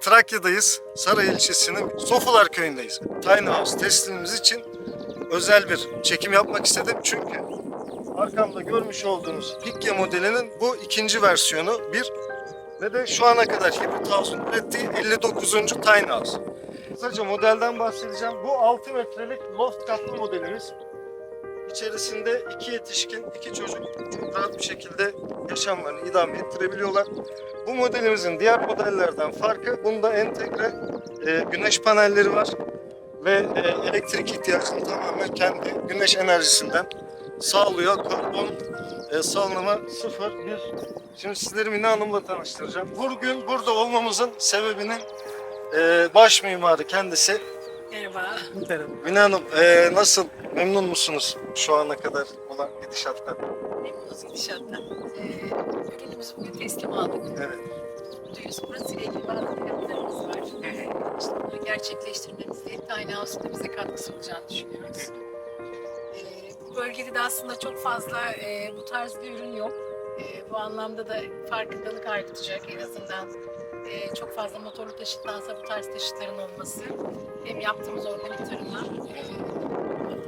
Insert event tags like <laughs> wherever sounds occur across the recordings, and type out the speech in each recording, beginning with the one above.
Trakya'dayız. Saray ilçesinin Sofular köyündeyiz. Tiny House teslimimiz için özel bir çekim yapmak istedim çünkü arkamda görmüş olduğunuz Hikya modelinin bu ikinci versiyonu bir ve de şu ana kadar Hibrit House'un ürettiği 59. Tiny House. Kısaca modelden bahsedeceğim. Bu 6 metrelik loft katlı modelimiz. İçerisinde iki yetişkin, iki çocuk çok rahat bir şekilde yaşamlarını idame ettirebiliyorlar. Bu modelimizin diğer modellerden farkı bunda entegre e, güneş panelleri var ve e, elektrik ihtiyacını tamamen kendi güneş enerjisinden sağlıyor. Karbon e, salınımı sıfır bir. Şimdi sizleri Mine Hanım'la tanıştıracağım. Bugün burada olmamızın sebebinin e, baş mimarı kendisi. Merhaba. Mine Hanım e, nasıl memnun musunuz şu ana kadar olan gidişattan? Memnunuz gidişattan. Ee, ürünümüzü bugün teslim aldık. Evet. Mutluyuz. Burası ile ilgili bazı planlarımız var. Ee, işte bunları gerçekleştirmemizde Tiny House'un bize katkı sunacağını düşünüyoruz. Ee, bu bölgede de aslında çok fazla e, bu tarz bir ürün yok. Ee, bu anlamda da farkındalık artacak en azından. E, çok fazla motorlu taşıttansa bu tarz taşıtların olması hem yaptığımız organik tarımla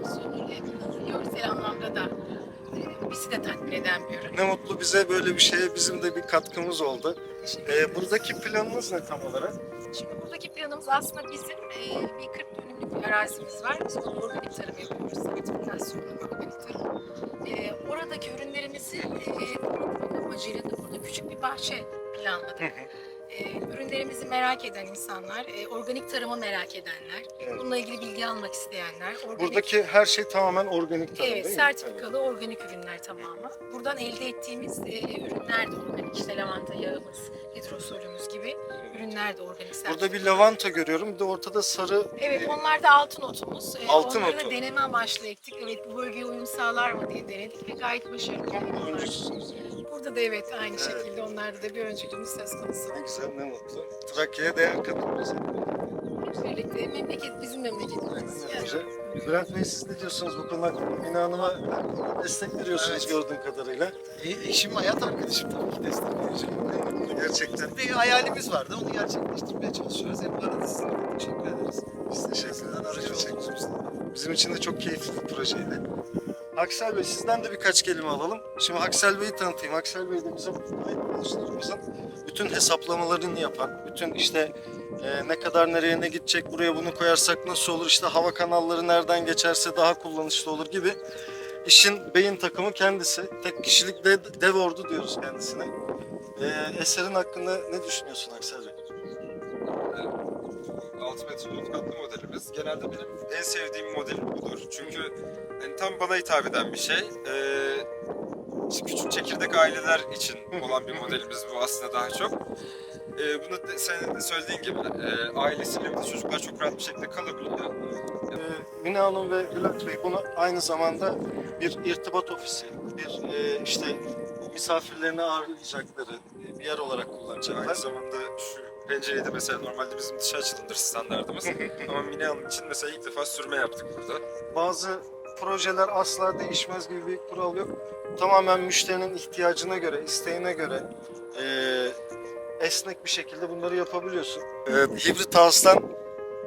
pozisyonuyla görsel anlamda da e, bizi de tatmin eden bir ürün. Ne mutlu bize böyle bir şeye bizim de bir katkımız oldu. E, ederiz. buradaki planınız ne tam olarak? Şimdi buradaki planımız aslında bizim e, bir 40 dönümlük bir arazimiz var. Biz organik tarım yapıyoruz. Sertifikasyonlu organik tarım. E, oradaki ürünlerimizi e, amacıyla da burada küçük bir bahçe planladık. E, ürünlerimizi merak eden insanlar, e, organik tarımı merak edenler, Evet. bununla ilgili bilgi almak isteyenler, organik Buradaki her şey tamamen organik tarım Evet, değil sertifikalı organik ürünler tamamı. Buradan elde ettiğimiz e, ürünler de organik. İşte lavanta yağımız, hidrosolümüz gibi ürünler de organik. Burada bir lavanta görüyorum. Bir de ortada sarı Evet, onlar da altın otumuz. Altın onları otu. deneme amaçlı ektik. Evet, bu bölgeye uyum sağlar mı diye denedik ve gayet başarılı. Burada da evet aynı Evet. şekilde onlarda da bir öncülüğümüz söz konusu. Ne güzel ne mutlu. Trakya'ya değer katıyoruz. Birlikte memleket bizim memleketimiz. Yani. Güzel. Bülent Bey siz ne diyorsunuz bu konu hakkında? Mine Hanım'a destek veriyorsunuz Evet. gördüğüm kadarıyla. E, eşim hayat arkadaşım tabii ki destekleyeceğim. Gerçekten Bir hayalimiz vardı onu gerçekleştirmeye çalışıyoruz. Hep arada size de teşekkür ederiz. biz teşekkür ederiz. Bizim için de çok keyifli bir projeydi. Aksel Bey sizden de birkaç kelime alalım. Şimdi Aksel Bey'i tanıtayım. Aksel Bey de bizim arkadaşlarımızın bütün hesaplamalarını yapan, bütün işte e, ne kadar nereye ne gidecek, buraya bunu koyarsak nasıl olur, işte hava kanalları nereden geçerse daha kullanışlı olur gibi işin beyin takımı kendisi. Tek kişilik de, dev ordu diyoruz kendisine. E, eserin hakkında ne düşünüyorsun Aksel Bey? Ultimate Root katlı modelimiz. Genelde benim en sevdiğim modelim budur. Çünkü yani tam bana hitap eden bir şey. Ee, işte küçük çekirdek aileler için olan bir modelimiz bu aslında daha çok. Ee, bunu de, senin de söylediğin gibi e, ailesiyle birlikte çocuklar çok rahat bir şekilde kalabiliyor. Ee, Mine Hanım ve Bülent Bey bunu aynı zamanda bir irtibat ofisi, bir e, işte misafirlerini ağırlayacakları bir yer olarak Aynı kullanacaklar. zamanda şu pencereyi de mesela normalde bizim dışa açılımdır standartımız. <laughs> Ama Mine Hanım için mesela ilk defa sürme yaptık burada. Bazı projeler asla değişmez gibi bir kural yok. Tamamen müşterinin ihtiyacına göre, isteğine göre e, esnek bir şekilde bunları yapabiliyorsun. E, Hibrit House'tan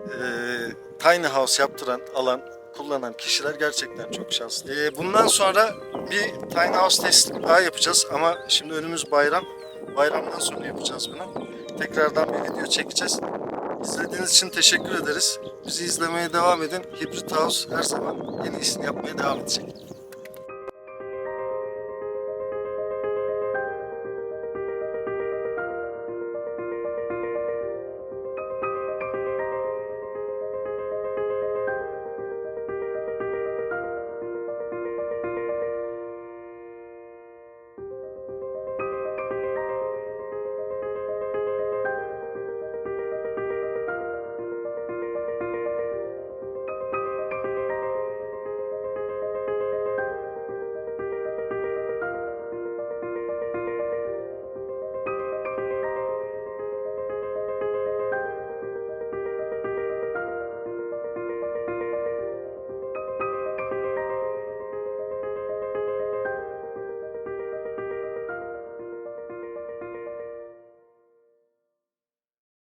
e, Tiny House yaptıran, alan, kullanan kişiler gerçekten çok şanslı. E, bundan sonra bir Tiny House testi daha yapacağız ama şimdi önümüz bayram. Bayramdan sonra yapacağız bunu. Tekrardan bir video çekeceğiz. İzlediğiniz için teşekkür ederiz. Bizi izlemeye devam edin. Hibrit House her zaman en iyisini yapmaya devam edecek.